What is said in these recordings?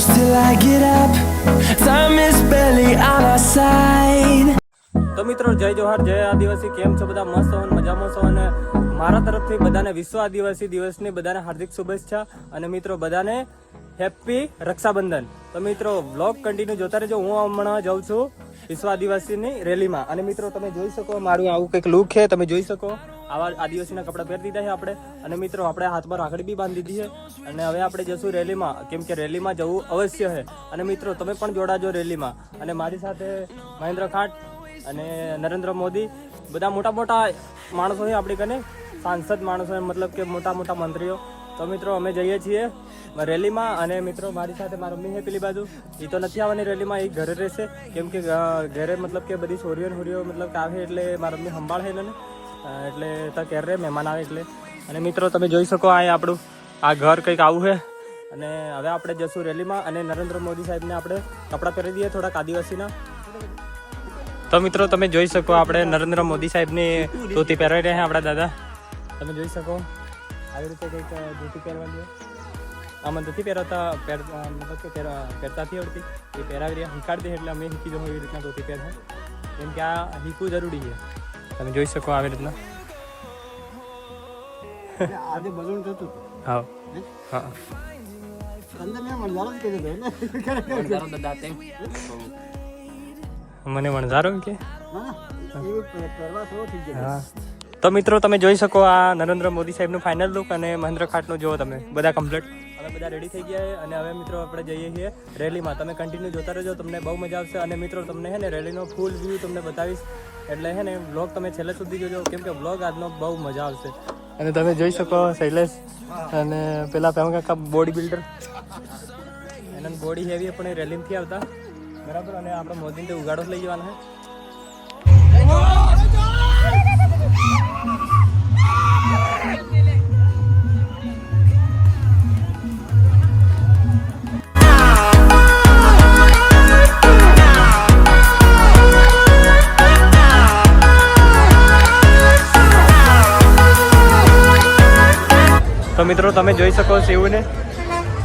close till I get up. Time is barely on our side. તો મિત્રો, જય જોહાર, જય આદિવાસી. કેમ છો બધા? મસ્ત હો મજામાં છો? અને મારા તરફથી બધાને વિશ્વ આદિવાસી દિવસની બધાને હાર્દિક શુભેચ્છા. અને મિત્રો, બધાને હેપી રક્ષાબંધન. તો મિત્રો બ્લોગ કન્ટિન્યુ જોતા રહેજો. હું હમણાં જાઉં છું વિશ્વ આદિવાસીની રેલીમાં. અને મિત્રો, તમે જોઈ શકો, મારું આવું કંઈક લુક છે. તમે જોઈ શકો. આવા આદિવાસીના કપડાં પહેરી દીધા છે આપણે. અને મિત્રો, આપણે હાથમાં રાખડી બી બાંધી દીધી છે. અને હવે આપણે જશું રેલીમાં, કેમ કે રેલીમાં જવું અવશ્ય છે. અને મિત્રો, તમે પણ જોડાજો રેલીમાં. અને મારી સાથે મહેન્દ્ર ખાટ અને નરેન્દ્ર મોદી, બધા મોટા મોટા માણસો છે આપણી કને. સાંસદ માણસો મતલબ કે મોટા મોટા મંત્રીઓ. તો મિત્રો, અમે જઈએ છીએ રેલીમાં. અને મિત્રો, મારી સાથે મારા મમ્મી છે પેલી બાજુ. એ તો નથી આવવાની રેલીમાં એ ઘરે રહેશે. કેમ કે ઘરે મતલબ કે બધી છોરીઓ છોરીઓ મતલબ કે આવે એટલે મારા મમ્મી સંભાળે એને. એટલે તક રહે મહેમાન આવે એટલે. અને મિત્રો, તમે જોઈ શકો આ આપણું, આ ઘર કંઈક આવું છે. અને હવે આપણે જશું રેલીમાં અને નરેન્દ્ર મોદી સાહેબને આપણે કપડાં પહેરી દઈએ થોડાક આદિવાસીના. તો મિત્રો, તમે જોઈ શકો આપણે નરેન્દ્ર મોદી સાહેબની ધોતી પહેરાવી રહ્યા આપણા દાદા. તમે જોઈ શકો આવી રીતે કંઈક ધોતી પહેરવાની. આમાં નથી પહેરાતા પહેર મતલબ કે પહેરતા નથી આવડતી. એ પહેરાવી રહ્યા શીખાડી દે એટલે અમે શીખી જવું એવી રીતના ધોતી પહેરવા. કેમ કે આ શીખવું જરૂરી છે. તમે જોઈ શકો આવી રીતના. આજે બલૂન થતું હતું. હા. હા. મને વણઝારો કે? તો મિત્રો તમે જોઈ શકો આ નરેન્દ્ર મોદી સાહેબનું ફાઇનલ લુક અને મહેન્દ્ર ખાટનું જુઓ તમે. બધા કમ્પ્લીટ બધા રેડી થઈ ગયા અને હવે મિત્રો આપણે જઈએ છીએ રેલીમાં. તમે કન્ટિન્યુ જોતા રહેજો, તમને બહુ મજા આવશે. અને મિત્રો, તમને હે ને રેલીનો ફૂલ વ્યૂ તમને બતાવીશ. એટલે હે ને બ્લોગ તમે છેલ્લે સુધી જોજો. કેમ કે બ્લોગ આજનો બહુ મજા આવશે. અને તમે જોઈ શકો શૈલેષ અને પેલા પેમ કાકા બોડી બિલ્ડર એના બોડી હેવી પણ રેલીમથી આવતા. બરાબર? અને આપણે મોદીને ઉગાડો લઈ જવાના છે. મિત્રો તમે જોઈ શકો શિવને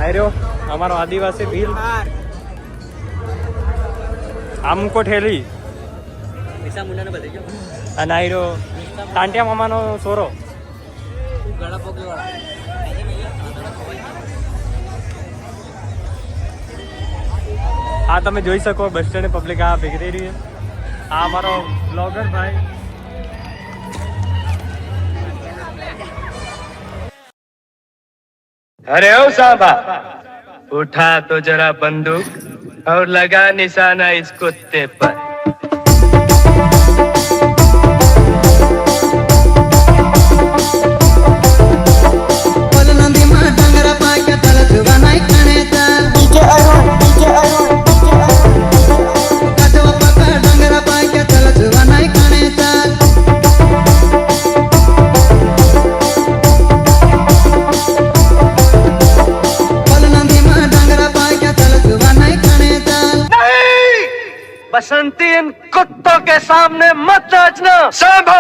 આર્યો અમારો આદિવાસી ભીલ આમકો ઠેલી. અને આર્યો ટાંટિયા મામાનો સોરો. આ તમે જોઈ શકો બસ સ્ટેન્ડ પબ્લિક આ ભેગી રહી છે. આ અમારો બ્લોગર ભાઈ. अरे ओ सांबा उठा तो जरा बंदूक और लगा निशाना इस कुत्ते पर बसंती इन कुत्तों के सामने मत नाचना सांबा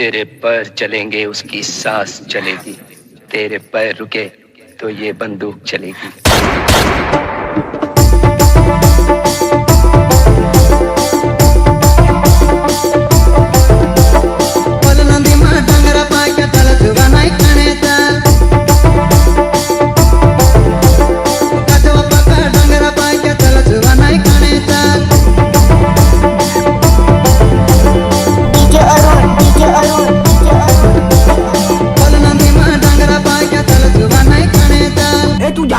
तेरे पैर चलेंगे उसकी सांस चलेगी तेरे पैर रुके तो ये बंदूक चलेगी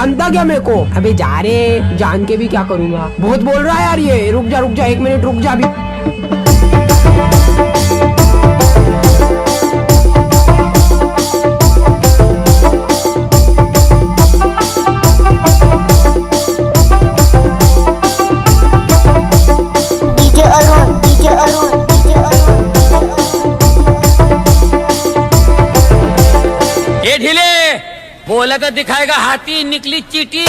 जानता क्या मेरे को अबे जा रे जान के भी क्या करूंगा बहुत बोल रहा है यार ये रुक जा रुक जा एक मिनट रुक जा अभी बोलेगा दिखाएगा हाथी निकली चीटी